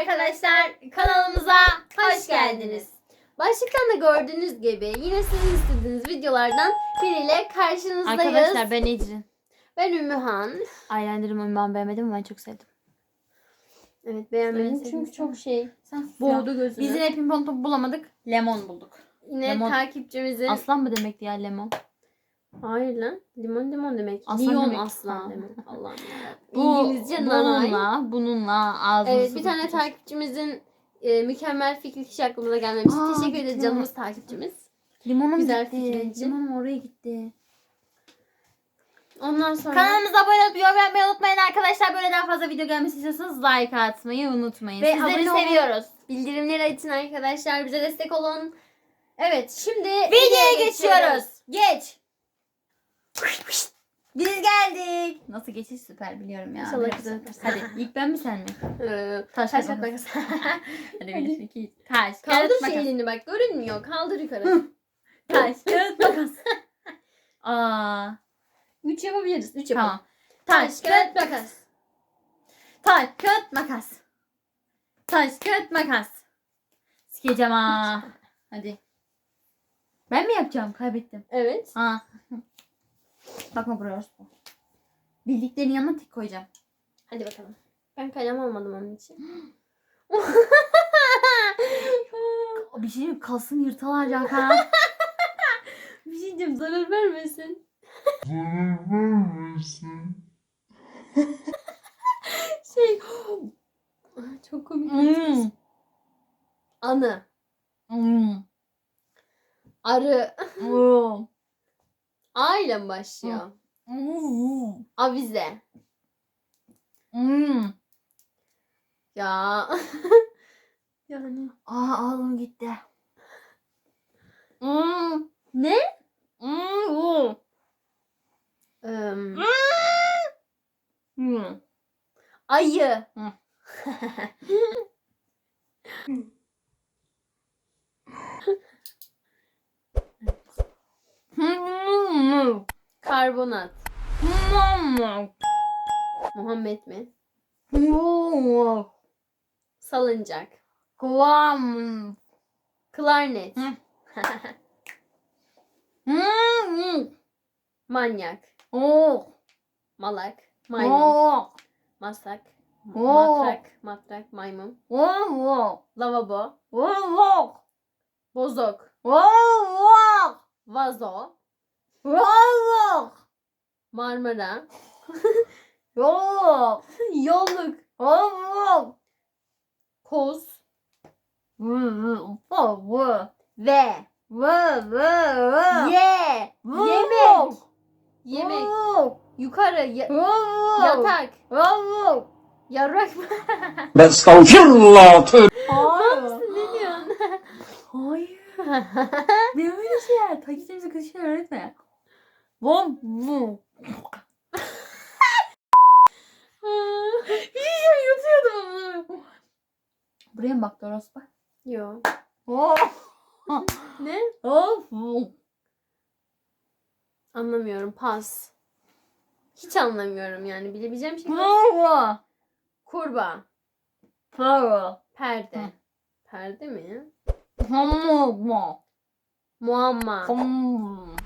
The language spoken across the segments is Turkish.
arkadaşlar kanalımıza hoş geldiniz. Başlıktan da gördüğünüz gibi yine sizin istediğiniz videolardan biriyle karşınızdayız. Arkadaşlar ben Ecrin. ben Ümmühan. Eyeliner'ımı ben beğenmedim ama ben çok sevdim. Evet beğenmedim çünkü çok şey Sen boğdu gözümü. Biz yine pimpon topu bulamadık. Lemon bulduk. yine lemon- takipçimizin... Aslan mı demekti ya lemon? Hayır lan. Limon limon demek. Aslan Lion demek. aslan demek. Allah'ım. Bu, İngilizce nanay. bununla, bununla ağzımızı Evet bir tane takipçimizin e, mükemmel fikri kişi aklımıza gelmemiş. Aa, Teşekkür ederiz canımız takipçimiz. Limonum Güzel gitti. için. Limonum oraya gitti. Ondan sonra Kanalımıza abone olup yorum yapmayı unutmayın arkadaşlar. Böyle daha fazla video gelmesi istiyorsanız like atmayı unutmayın. Ve Sizleri abone olun. seviyoruz. bildirimleri açın arkadaşlar. Bize destek olun. Evet şimdi Videoya geçiyoruz. Geç. Biz geldik. Nasıl geçiş süper biliyorum ya. İnşallah Hadi. güzel yaparsın. Hadi ilk ben mi sen mi? Ee, Taş, taş kağıt, makas. Hadi bir iki taş. Kaldır kağıt, şu makas. elini bak görünmüyor. Kaldır yukarı. Taş kağıt makas. Aa. Üç yapabiliriz. Üç yapalım. Tamam. Taş, kağıt, makas. Taş kağıt makas. Taş kağıt makas. Sikeceğim ha. Hadi. Ben mi yapacağım? Kaybettim. Evet. Ha. Bakma buraya orospu. Bildiklerinin yanına tik koyacağım. Hadi bakalım. Ben kalem almadım onun için. Bir şey diyeyim, kalsın yırtılacak ha. bir şey diyeceğim zarar vermesin. Şey. Ay, Çok komik. Hmm. Anı. Hmm. Arı. Hmm. A ile mi başlıyor? Hmm. Avize. Hmm. Ya. yani. Aa ağzım gitti. Hmm. Ne? Hmm. Hmm. ayı. Hmm. Karbonat. Muhammed mi? Salıncak. Klarnet. Manyak. Malak. Maymun. Oo. Matrak. Matrak. Maymun. Lavabo. Bozok. Vazo. Oh. Marmara. Oh. Yolluk. Oh. Koz. Oh. Ve. Yeah. Ye. Yemek. Yemek. Yukarı. ya- yatak. Yarrak mı? Estağfirullah. Tövbe. Hayır. ne diyorsun? Hayır. Ne öyle şeyler? Takipçimize kötü şeyler öğretme. Bom. Bom. Şey yutuyordum onu. Buraya mı baktı orospu? Yo. Oh. Ne? Oh. Anlamıyorum. Pas. Hiç anlamıyorum yani. Bilebileceğim şey. Oh. Kurbağa. Para. Perde. Perde mi? Hamama. Muamma. Kom.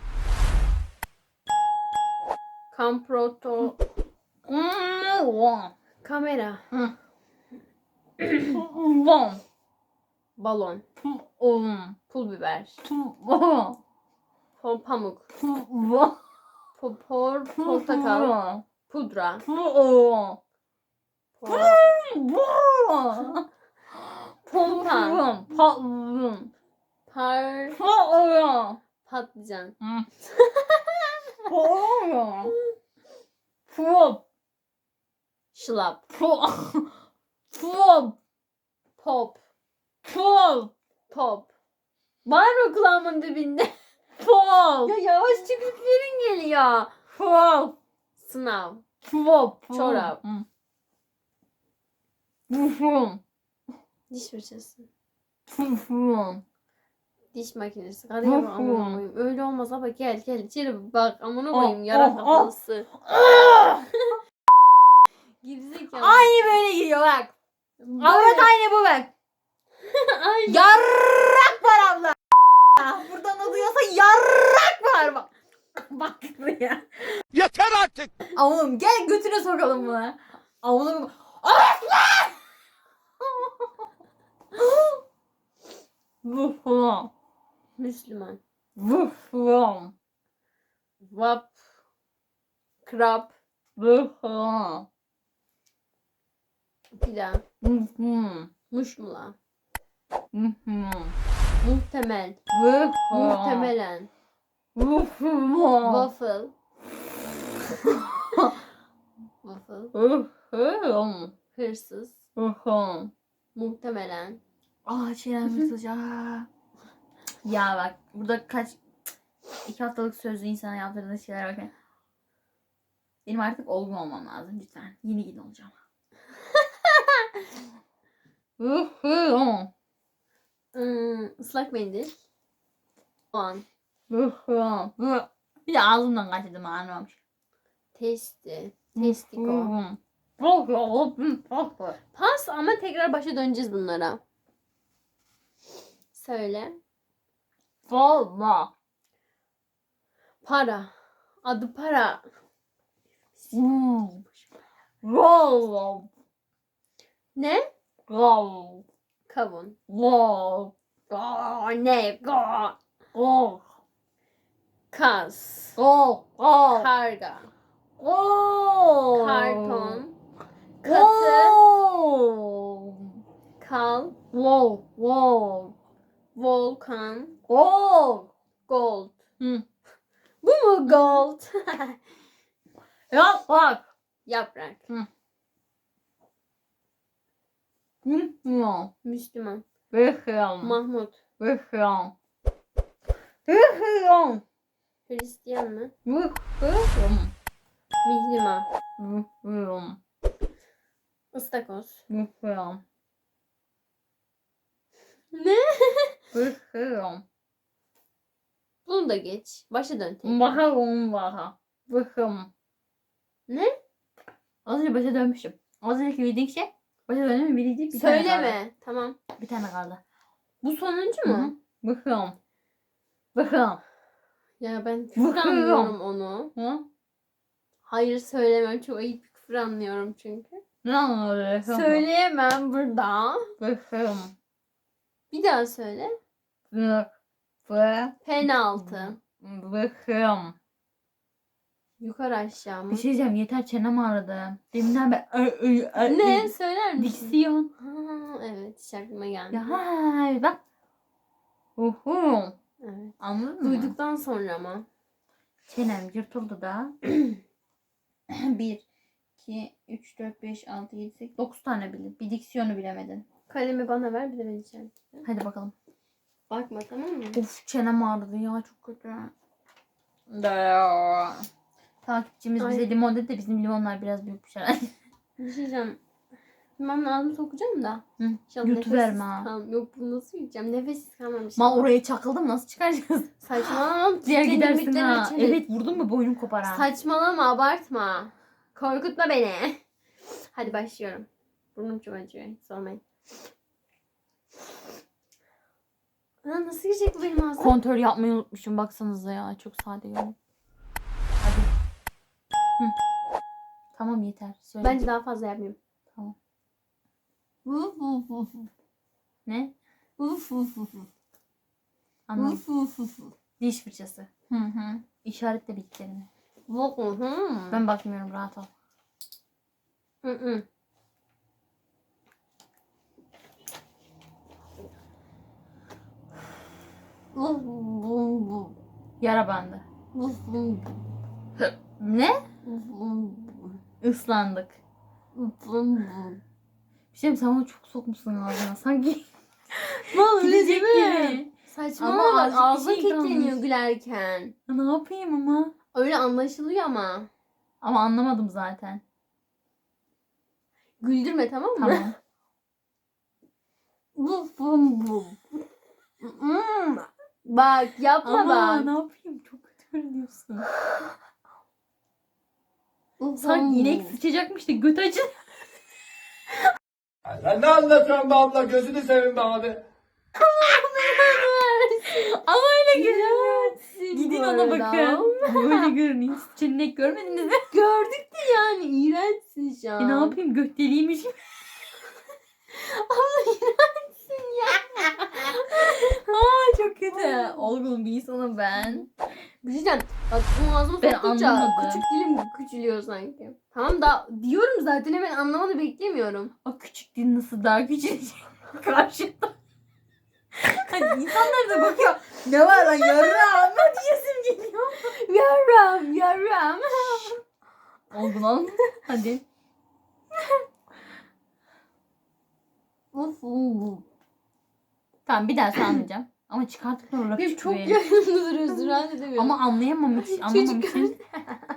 Kamproto. Kom. Kamera. Bom. Balon. Um. Pul biber. Bom. Po- pamuk. Popor. Portakal. Pudra. Bom. Pompa. Bom. Bom. Par. Bom. Patlıcan. Bom. Pop. Şılap. Pop. Pop. Pop. Pop. Pop. Var mı kulağımın dibinde? Pop. ya yavaş çıkıkların geliyor. Pop. Sınav. Pop. Çorap. Pufum. Diş fırçası. Pufum. Diş makinesi. Hadi yavrum amına koyayım. Öyle olmaz ama gel gel içeri bak amına Ah, koyayım yara ah, ah. kafalısı. Gerizekalı. Aynı böyle giriyor bak. Avrat aynı bu bak. Ay. Yarrak var abla. Buradan o duyuyorsa yarrak var bak. Bak buraya. Yeter artık. Oğlum gel götüne sokalım bunu. Oğlum. Vuflum. Müslüman. Vuflum. Vap. Bir daha. Vuflum. Muşmula. Muhtemel. Muhtemelen. Waffle. Waffle. Hırsız. Muhtemelen. Aa çenem mesaj. Aa. Ya bak burada kaç iki haftalık sözlü insana yaptırdığın şeyler bakın. Benim artık olgun olmam lazım lütfen. Yeni gidin olacağım. Hmm, ıslak mendil. Vuhum. Vuh. Bir de ağzımdan kaçırdım anlamamış. Testi. Testiko. Pas ama tekrar başa döneceğiz bunlara. Söyle. Valla. Para. Adı para. Roll. Ne? Roll. Kavun. Roll. Ne? Roll. Kas. Roll. Roll. Karga. Oo. Karton. Katı. Oo. Kal. Wow, wow, Volkan. wow. Gold. Hı. Bu mu gold? Yap bak. Yaprak. Hı, hı. Müslüman. Bakıyorum. Mahmut. Bakıyorum. Bakıyorum. Hristiyan mı? Bakıyorum. Mihrimah. Bakıyorum. Istakoz. Bakıyorum. Ne? Bakıyorum. Bunu da geç. Başa dön. Bakalım baka. Bakıyorum. Ne? Az önce başa dönmüşüm. Az önceki bildiğin şey başa dönmüşüm bildiğin bir tane kaldı. Söyleme. Tamam. Bir tane kaldı. Bu sonuncu mu? hı. Bakıyorum. Ya ben küfür anlıyorum onu. Hı? Hayır söylemem. Çok ayıp bir küfür anlıyorum çünkü. Ne anlıyorsun? Söyleyemem burada. Bakıyorum. Bir daha söyle. Bak. Penaltı. Bakıyorum. Yukarı aşağı mı? Bir şey diyeceğim yeter çenem ağrıdı. Deminden beri Ne? Söyler misin? Diksiyon. Ha, evet hiç aklıma gelmedi. Ya hay bak. Uhu. Evet. Anladın mı? Duyduktan sonra mı? Çenem yırtıldı da. 1, 2, 3, 4, 5, 6, 7, 8, 9 tane bildin. Bir diksiyonu bilemedin. Kalemi bana ver bir de ben içerim. Hadi bakalım. Bakma tamam mı? Of çenem ağrıdı ya çok kötü. Da. Takipçimiz Ay. bize limon dedi de bizim limonlar biraz büyükmüş herhalde. Bir şey diyeceğim. Bilmem ağzımı sokacağım da. Hı, İnşallah nefessiz ha. Yok bunu nasıl yiyeceğim? Nefessiz kalmamış. Ma oraya çakıldım nasıl çıkaracağız? Saçmalama. Diğer Senin gidersin ha. içerim. Evet vurdun mu boynum kopar ha. Saçmalama abartma. Korkutma beni. Hadi başlıyorum. Burnum çok acıyor. Sormayın. Aa, nasıl girecek bu benim ağzıma? Kontör yapmayı unutmuşum baksanıza ya. Çok sade yol. Hadi. Hı. Tamam yeter. Söyle. Bence daha fazla yapmayayım. Tamam. Vuf vuf vuf. Ne? Vuf vuf vuf. Anladım. Vuf vuf vuf. Diş fırçası. Hı hı. İşaretle bildiklerini. Vuf vuf. Ben bakmıyorum rahat ol. Hı hı. Vuf vuf vuf. Yara bandı. Ne? Islandık. Bir şey mi sen onu çok sokmuşsun ağzına. Sanki Vallahi gidecek değil mi? Saçmalama Ama bak ağzın şey kilitleniyor gülerken. Ya Ne yapayım ama? Öyle anlaşılıyor ama. Ama anlamadım zaten. Güldürme tamam mı? Tamam. Vuf vuf vuf. Bak yapma ama bak. ne yapayım? Çok kötü görünüyorsun. Sanki inek sıçacakmış da göt acı. Sen ne anlatıyorsun be abla? Gözünü seveyim be abi. Ama öyle görünüyor. Gidin ona bakın. Böyle görünüyor. Çennek görmediniz mi? Gördük de yani iğrençsin şu an. E ne yapayım gök deliymiş. Ama iğrençsin ya. Aa çok kötü. Olgun bir insanım ben. Bir şey diyeceğim. Bak bunu ağzıma Ben soktukça anlamadım. küçük dilim küçülüyor sanki. Tamam da diyorum zaten hemen anlamanı beklemiyorum. O küçük din nasıl daha küçük karşımda. Hani insanlar da bakıyor. Ne var lan yarrağım mı diyesim geliyor. Yaram yaram. Olgun ol. Hadi. Of of. Tamam bir daha anlayacağım. Ama çıkarttıktan olarak Benim çok yakınımda duruyorsun rahat edemiyorum. Ama anlayamam hiç. Anlamam Çocuk- için.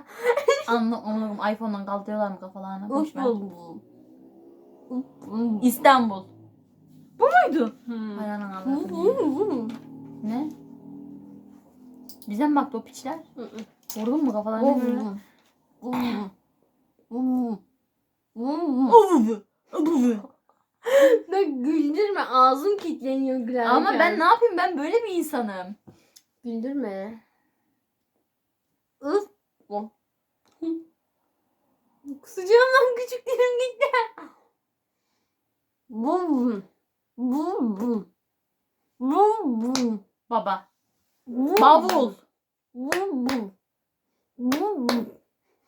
Anlamadım. iPhone'dan kaldırıyorlar mı kafalarına? Boş ver. İstanbul. Bu muydu? Hmm. Hay anan. Ne? Bize mi baktı o piçler? Vurdun mu kafalarına? Of böyle? of. Of. Of. Ovuvu. Da güldürme ağzım kilitleniyor gülerken. Ama ben ne yapayım? Ben böyle bir insanım. Güldürme. Uf. Oh. Kusacağım lan küçük dilim gitti. Bum. Bum bum. Bum bum. Baba. Bum Bavul. Bum bum. Bum bum.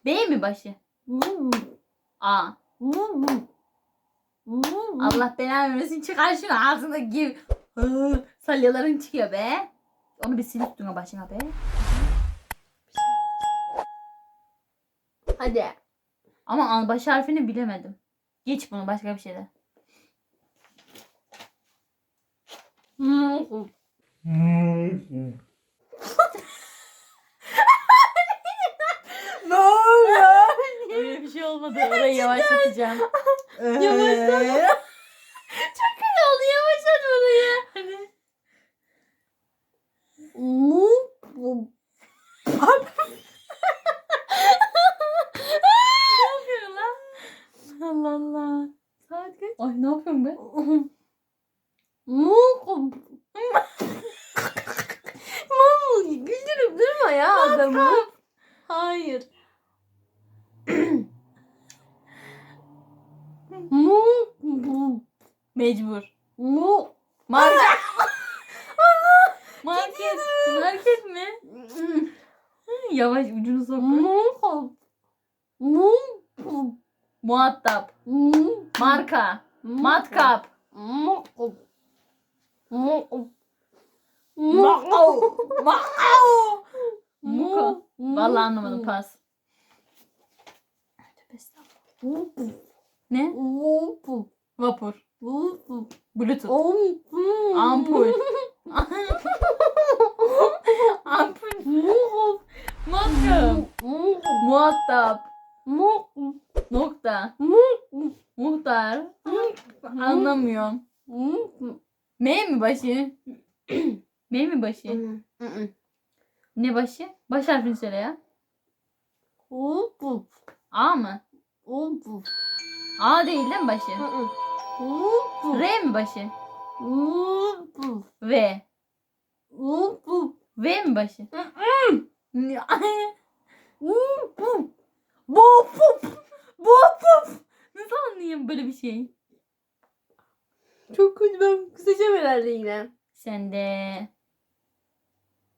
B mi başı? Bum bum. A. Bum bum. Allah belanı vermesin. Çıkar şunu ağzında gibi. Hı, Salyaların çıkıyor be. Onu bir sil üstüne başına be. Hadi. Ama baş harfini bilemedim. Geç bunu başka bir şeyde. Ne oluyor? Öyle bir şey olmadı. Orayı yavaşlatacağım. Yavaşlat. Çok iyi oldu yavaşlat orayı. Bu- Ne yapıyorsun lan? Allah Allah. Saat kaç? Ay ne yapıyorsun be? Mu. Mamu güldürüp durma ya adamı. Hayır. Mu. bu- Mecbur. Mu. Market. Market. Market mi? Yavaş ucunu sok. Mu. Mu. Muhatap. Mu. Marka. Mu- Matkap. Mu. Mu. Makau. Muka. Mu. Vallahi anlamadım pas. Ne? Vapur. Bluetooth. Ampul. Ampul. Ampul. Matkap. Muhatap. Nokta. Muhtar. Anlamıyorum. M mi başı? M mi başı? Ne başı? Baş harfini söyle ya. A mı? A değil değil mi başı? R mi başı? V. V mi başı? Bu pup. Bu pup. Nasıl anlayayım böyle bir şey? Çok kötü ben kusacağım herhalde yine. Sen de.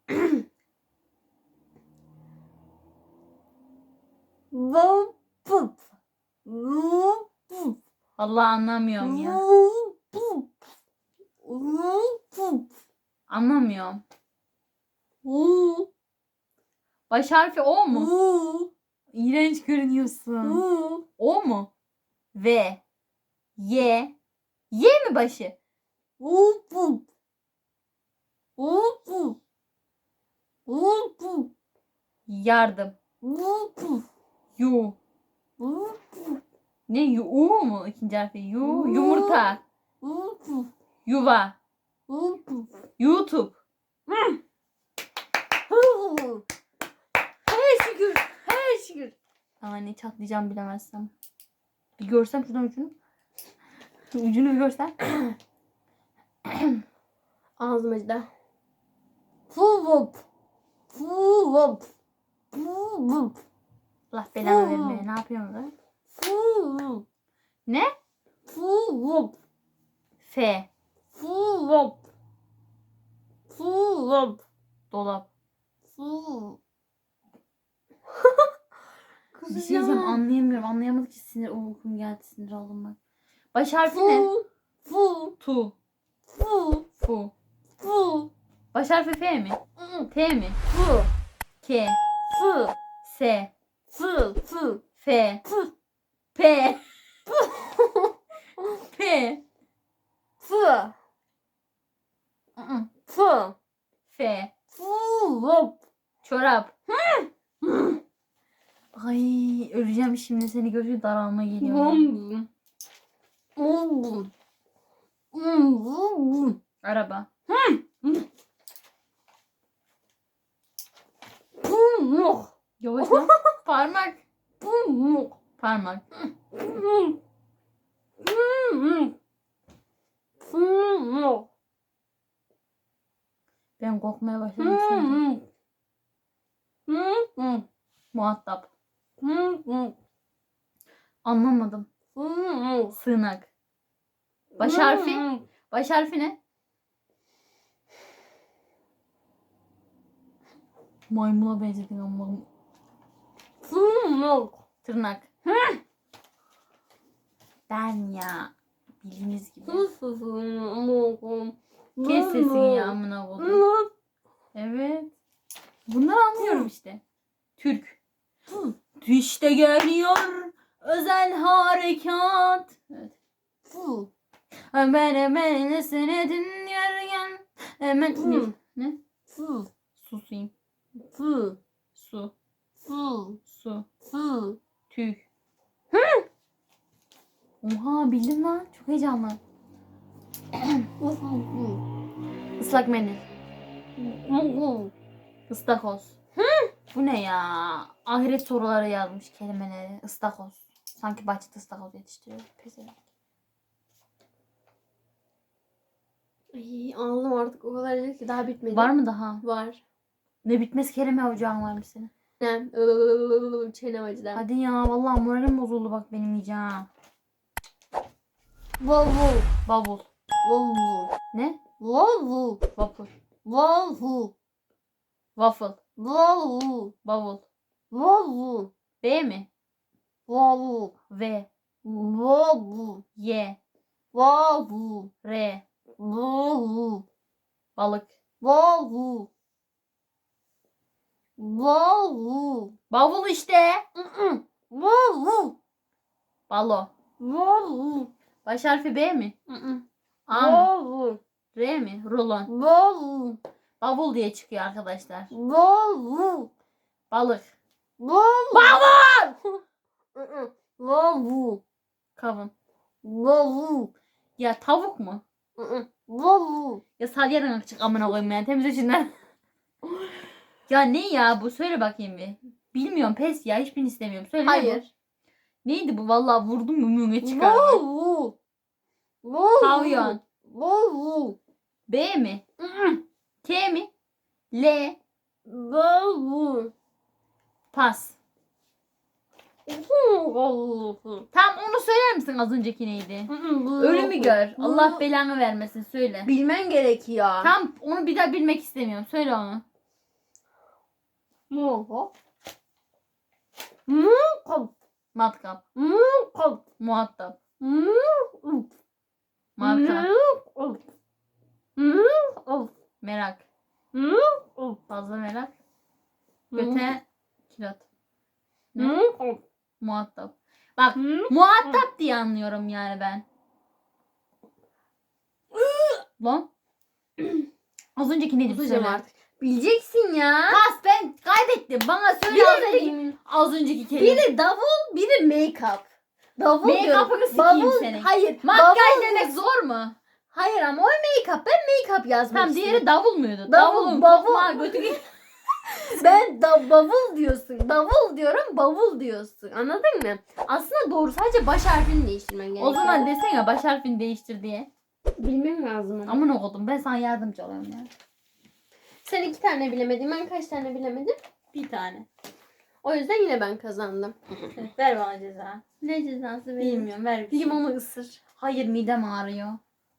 Vapup. Allah anlamıyorum ya. Anlamıyorum. Baş harfi O mu? İğrenç görünüyorsun. O mu? V. Y. Y mi başı? Yardım. Yu. Vapup. Ne yu? U mu? İkinci harfi. Yu. Yumurta. Yuva. YouTube. Hey şükür. Hey şükür. Ama ne çatlayacağım bilemezsem. Bir görsem şuradan ucunu. Ucunu bir görsen. Ağzım acıdı. Fuvup. Fuvup. Fuvup. Allah belanı vermeye. Ne yapıyorsun lan? Ne? Fuvup. F. Fuvup. Fuvup. Dolap. Fuvup. Bir şey diyeceğim anlayamıyorum. Anlayamadık ki sinir. O uykum geldi sinir oldum bak. Baş harfi ne? Fu. Fu. Tu. Fu. Fu. Fu. Baş harfi F mi? T mi? Fu. K. Fu. S. Fu. Fu. F. Fu. P. P. Fu. ı-ı, Fu. F. Fuvup. Çorap. Ay öleceğim şimdi seni görünce daralma geliyor. Araba. Bum. Yavaş lan. Parmak. Parmak. Ben korkmaya başladım şimdi. Muhatap. Anlamadım. Sığınak. Baş harfi. Baş harfi ne? Maymuna benzedin Tırnak. Ben ya. Bildiğiniz gibi. Kes sesini ya amına koydum. Evet. Bunları anlıyorum işte. Türk. İşte geliyor özel harekat. Evet. Hemen hemen seni dinlerken hemen Hı. ne? Susayım. Su. Su. Tüy. Oha bildim lan. Çok heyecanlı. Islak mendil. Istakoz. Bu ne ya? Ahiret soruları yazmış kelimeleri. Istakoz. Sanki bahçede ıstakoz yetiştiriyor. Pezevenk. Ay, ağladım artık o kadar ki daha bitmedi. Var mı daha? Var. Ne bitmez kelime ocağın varmış senin. Ne? Çenem acıdı. Hadi ya vallahi moralim bozuldu bak benim iyice ha. Volvo. Bavul. Volvo. Ne? Volvo. Vapur. Volvo. Waffle. Volvo. Bavul. Volvo. B mi? Volvo. V. Volvo. Y. Volvo. R. Volvo. Balık. Volvo. Volvo. Bavul işte. Volvo. Balo. Volvo. Baş harfi B mi? A mı? Volvo. R mi? Rulon. Volvo. Bavul diye çıkıyor arkadaşlar. Volvo. Balık. Volvo. Baba. Volvo. Kavun. Volvo. Ya tavuk mu? Volvo. Ya salyadan açık amına koyayım ya. Temiz içinden. Ya ne ya bu? Söyle bakayım bir. Bilmiyorum pes ya. Hiçbirini istemiyorum. Söyle ne bu? Hayır. Neydi bu? Vallahi vurdum mu müne çıkar. bak. Volvo. Volvo. Pavyon. Volvo. B mi? K mi? L. Volvo. Pas. Tam onu söyler misin az önceki neydi? Ölümü gör. Allah belanı vermesin. Söyle. Bilmen gerekiyor. Tam onu bir daha bilmek istemiyorum. Söyle onu. Volvo. Volvo. Matkap. Volvo. Muhatap. Volvo. Marka. Volvo. Merak. Volvo. Fazla merak. Göte. Kilot. Ne? Volvo. Muhatap. Bak muhatap diye anlıyorum yani ben. Lan. Az önceki neydi? Söyle. artık. Bileceksin ya. Pas ben kaybettim. Bana söyle az önceki, az önceki kelime. Biri davul, biri make-up. Davul Make-up'ını diyorum. sikeyim Bavul- senin. Hayır. Makyaj bavul- demek zor mu? Hayır ama o make-up. Ben make-up yazmak Tamam istedim. diğeri davul muydu? Davul, Davulun bavul. götü ben da bavul diyorsun. Davul diyorum bavul diyorsun. Anladın mı? Aslında doğru sadece baş harfini değiştirmen gerekiyor. O zaman desene baş harfini değiştir diye. bilmem lazım ama. Aman okudum ben sana yardımcı olayım ya. Sen iki tane bilemedin. Ben kaç tane bilemedim? Bir tane. O yüzden yine ben kazandım. ver bana ceza. Ne cezası benim? Bilmiyorum ver bir şey. Limonu ısır. Hayır midem ağrıyor.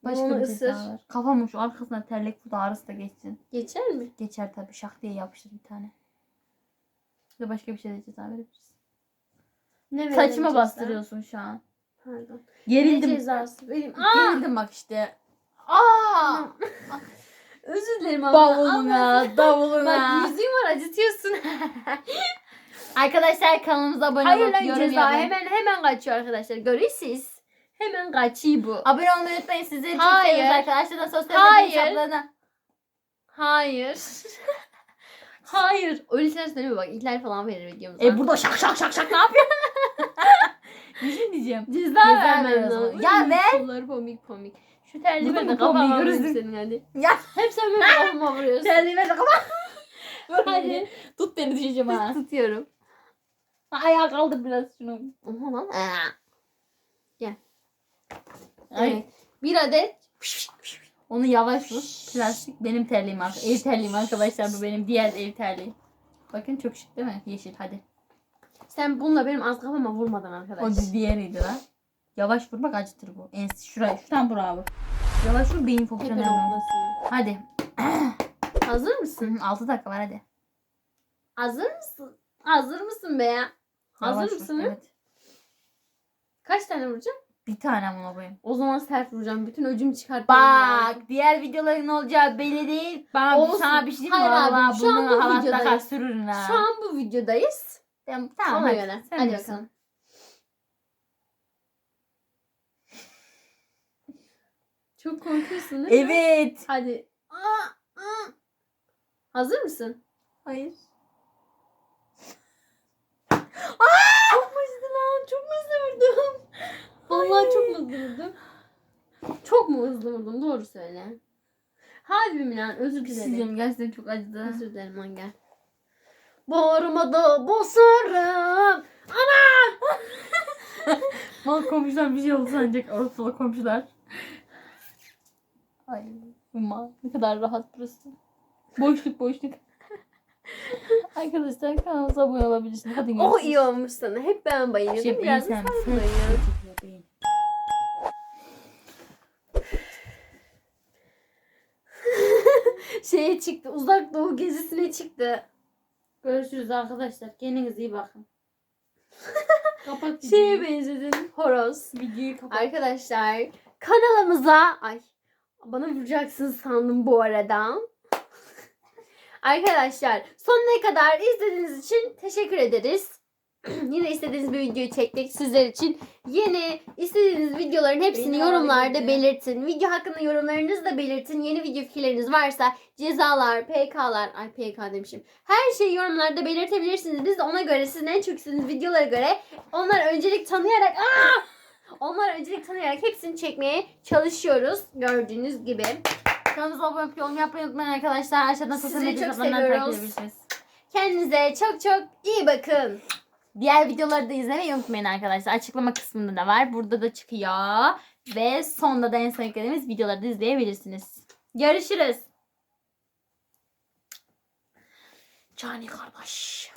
Başka Limonu bir ısır. ceza ver. Kafamın şu arkasına terlik fut ağrısı da geçsin. Geçer mi? Geçer tabii şak diye yapıştır bir tane. Ya da başka bir şey de ceza verebiliriz. Ne Saçıma verelim bastırıyorsun şu an. Pardon. Ne Gerildim. cezası? Benim. Aa! Gerildim bak işte. Aa! Özür dilerim abla. Davuluna, Bak davuluna. yüzüğüm var acıtıyorsun. Arkadaşlar kanalımıza abone Hayır lan ceza hemen hemen kaçıyor arkadaşlar. Görüyorsunuz. Hemen kaçıyor bu. Abone olmayı unutmayın. Sizleri çok Hayır. seviyoruz arkadaşlar. Sosyal Hayır. medya hesaplarına. Hayır. Hayır. Öyle şeyler söyleme bak. İhlal falan verir videomuza. E burada şak şak şak şak ne yapıyor? bir şey diyeceğim. ceza, Ceza vermem lazım. Ya ver. Kolları pomik pomik. Şu terliği Burada ver de kafama görürsün? senin hadi. Ya Hep sen böyle kafama vuruyorsun. terliği ver kapat. Hadi. Tut beni düşeceğim ha. Tutuyorum. Ayağa kaldır biraz şunu. Aman lan. Aa. Ay. Evet. Bir adet Onu yavaş vur. Plastik benim terliğim arkadaşlar. Ev terliğim arkadaşlar bu benim diğer ev terliğim. Bakın çok şık değil mi? Yeşil hadi. sen bununla benim az kafama vurmadan O arkadaş. diğeriydi lan. Yavaş vur bak acıtır bu. En şuraya şuradan bravo. Yavaş vur beyin fonksiyonu. Hadi. Hazır mısın? 6 dakika var hadi. Hazır mısın? Hazır mısın be ya? Hazır Yavaş vur, mısın? Evet. Kaç tane vuracağım? Bir tane amına koyayım. O zaman sert vuracağım. Bütün öcümü çıkartmam lazım. Bak diğer videoların olacağı belli değil. Ben Olsun. sana bir şey diyeyim mi? Hayır abi, şu an bu videodayız. sürürün ha. Şu an bu videodayız. Tamam, tamam Ona hadi. göre. Sen Hadi bakalım. Çok korkuyorsun değil mi? Evet. Hadi. Aa, aa. Hazır mısın? Hayır. Çok mu hızlı lan? Çok mu hızlı vurdum? Vallahi çok mu hızlı vurdum? Çok mu hızlı vurdum? Doğru söyle. Harbi mi lan? Özür dilerim. Sizin gerçekten çok acıdı. Özür dilerim lan gel. Bağrıma da basarım. Mal komşular bir şey oldu sanacak ortalık komşular. Ay mal ne kadar rahat burası. Boşluk boşluk. Arkadaşlar kanalımıza abone olabilirsiniz. Hadi görüşürüz. O iyi olmuş sana. Hep ben bayılıyordum. Şey, Biraz da sen bayıl. Şeye çıktı. Uzak doğu gezisine çıktı. Görüşürüz arkadaşlar. Kendinize iyi bakın. kapat Şeye benzedin. Horoz. Videoyu kapat. Arkadaşlar kanalımıza ay bana vuracaksınız sandım bu arada. Arkadaşlar sonuna kadar izlediğiniz için teşekkür ederiz. Yine istediğiniz bir videoyu çektik sizler için. Yeni istediğiniz videoların hepsini Beni yorumlarda ağrıyor. belirtin. Video hakkında yorumlarınızı da belirtin. Yeni video fikirleriniz varsa cezalar, PK'lar, ay PK demişim. Her şeyi yorumlarda belirtebilirsiniz. Biz de ona göre sizin en çok istediğiniz videolara göre onları öncelik tanıyarak aa! Onları öncelik tanıyarak hepsini çekmeye çalışıyoruz. Gördüğünüz gibi. Kanalımıza abone olup yorum yapmayı unutmayın arkadaşlar. Aşağıdan sosyal Sizi medya çok hesaplarından seviyoruz. edebilirsiniz. Kendinize çok çok iyi bakın. Diğer videoları da izlemeyi unutmayın arkadaşlar. Açıklama kısmında da var. Burada da çıkıyor. Ve sonda da en son eklediğimiz videoları da izleyebilirsiniz. Görüşürüz. Cani kardeş.